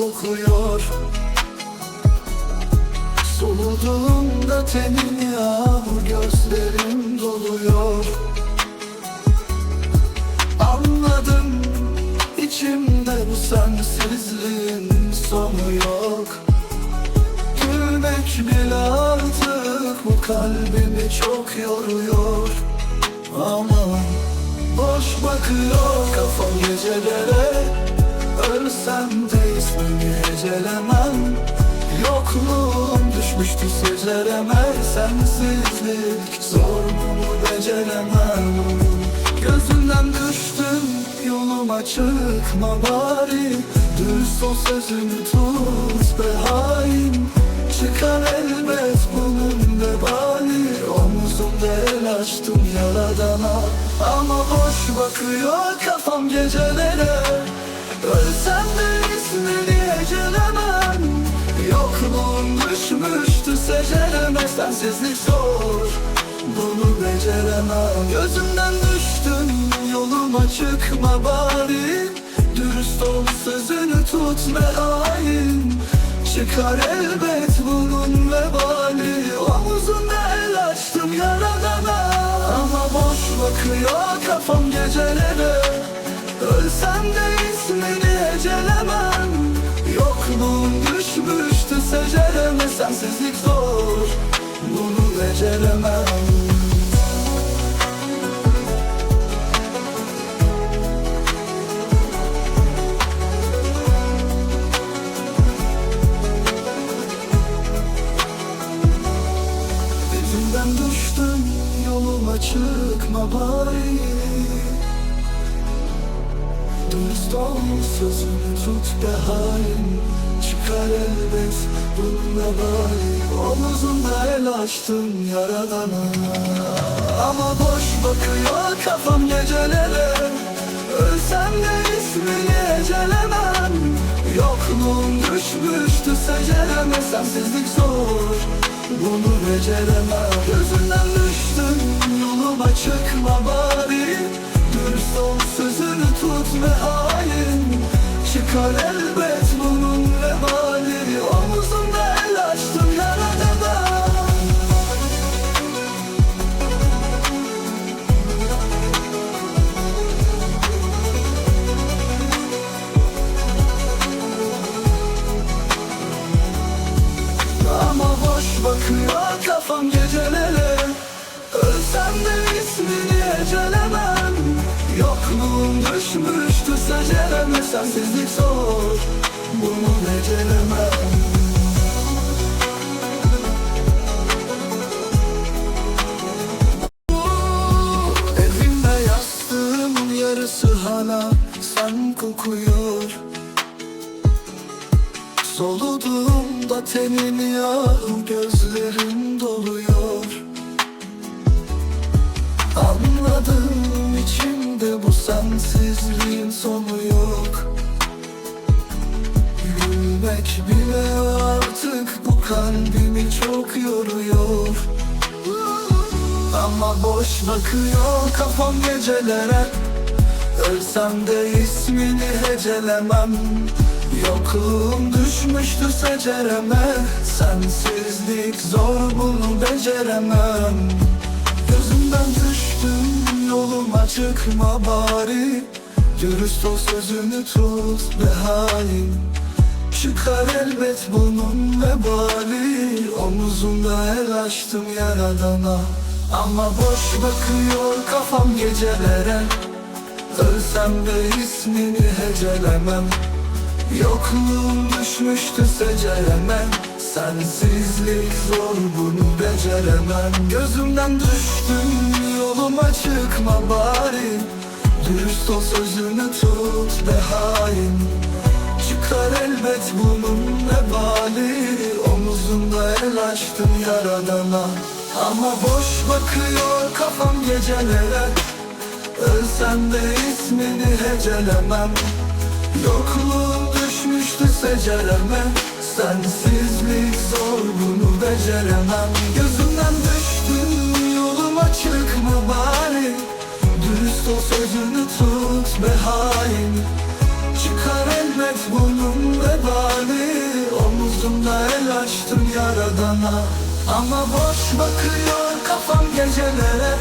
kokuyor. Soluduğumda tenin yağmur gözlerim doluyor. Anladım içimde bu sensizliğin sonu yok. Gülmek bile artık bu kalbimi çok yoruyor. Ama boş bakıyor. Kafam gecelere Ölsem de ismini hecelemem Yokluğum düşmüştü secereme Sensizlik zor bunu beceremem. Gözünden düştüm yoluma çıkma bari. Dürüst ol sözünü tut be hain. Çıkar elbet bunun vebali Omuzumda el açtım yaradana. Ama boş bakıyor kafam gecelere Ölsem de ismini hecelemem Yokluğun düşmüştü secereme Sensizlik zor. Bunu beceremem. Gözümden düştün yoluma çıkma bari. Dürüst ol sözünü tut be hain Çıkar elbet bunun vebali düşmüştü secereme Sensizlik zor. Bunu beceremem. Elimden düştüm yoluma çıkma bari. Dürüst ol sözünü tut be hain Çıkar elbet bununla bari. Omuzunda el açtım yaradana. Ama boş bakıyor kafam gecelere. Ölsem de ismini hecelemem Yokluğun düşmüştü secereme Sensizlik zor bunu beceremem. Gözünden düştüm yoluma çıkma bari. Dürüst ol sözünü tut ve hain. Çıkar elbet kafam gecelere Ölsem de ismini hecelemem Yokluğum düşmüştü secereme Sensizlik zor bunu beceremem? Evimde yastığım yarısı hala sen kokuyor. Soluduğumda tenin yağı gözlerim bile artık bu kalbimi çok yoruyor. Ama boş bakıyor kafam gecelere. Ölsem de ismini hecelemem. Yokluğum düşmüştü secereme. Sensizlik zor bunu beceremem. Gözümden düştüm yoluma çıkma bari. Dürüst ol sözünü tut be hain Çıkar elbet bunun vebali. Omuzumda el açtım yaradana. Ama boş bakıyor kafam gecelere. Ölsem de ismini hecelemem. Yokluğum düşmüştü seceremem. Sensizlik zor bunu beceremem. Gözümden düştüm yoluma çıkma bari. Dürüst ol sözünü tut be hain Çıkar elbet bunun vebali Omuzunda el açtım yaradana. Ama boş bakıyor kafam gecelere. Ölsem de ismini hecelemem. Yokluğum düşmüştü secereme. Sensizlik zor bunu beceremem. Gözümden düştün yoluma çıkma bari. Dürüst ol sözünü tut be bana Ama boş bakıyor kafam gecelere.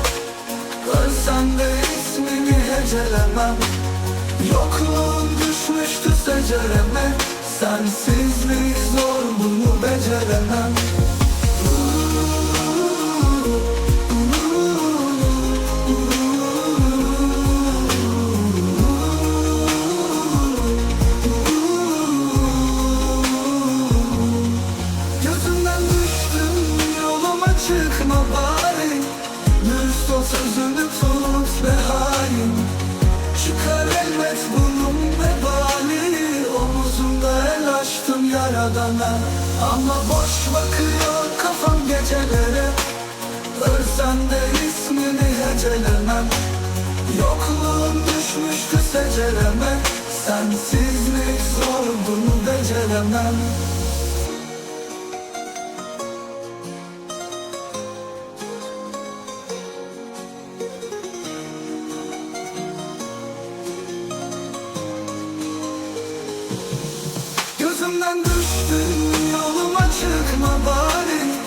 Ölsem de ismini hecelemem Yokluğun düşmüştü secereme Sensizlik zor bunu beceremem çıkma bari. Dürüst ol sözünü tut be hain Çıkar elbet bunun vebali Omuzumda el açtım yaradana. Ama boş bakıyor kafam gecelere. Ölsem de ismini hecelemem. Yokluğum düşmüştü secereme. Sensizlik zor bunu beceremem Gözümden düştün yoluma çıkma bari